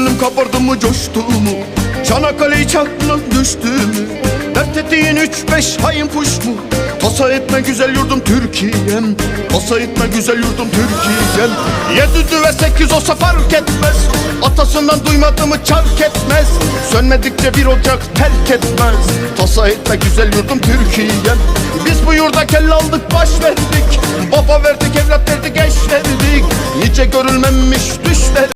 gönlüm kabardı mı coştu mu? Çanakkale'yi çaklan düştü mü? Dert ettiğin üç beş hain puş mu? Tasa etme güzel yurdum Türkiye'm. Tasa etme güzel yurdum Türkiye'm. Yedi düve sekiz olsa fark etmez. Atasından duymadı mı çark etmez. Sönmedikçe bir ocak terk etmez. Tasa etme güzel yurdum Türkiye'm. Biz bu yurda kelle aldık baş verdik. Baba verdik evlat verdik eş verdik. Nice görülmemiş düşler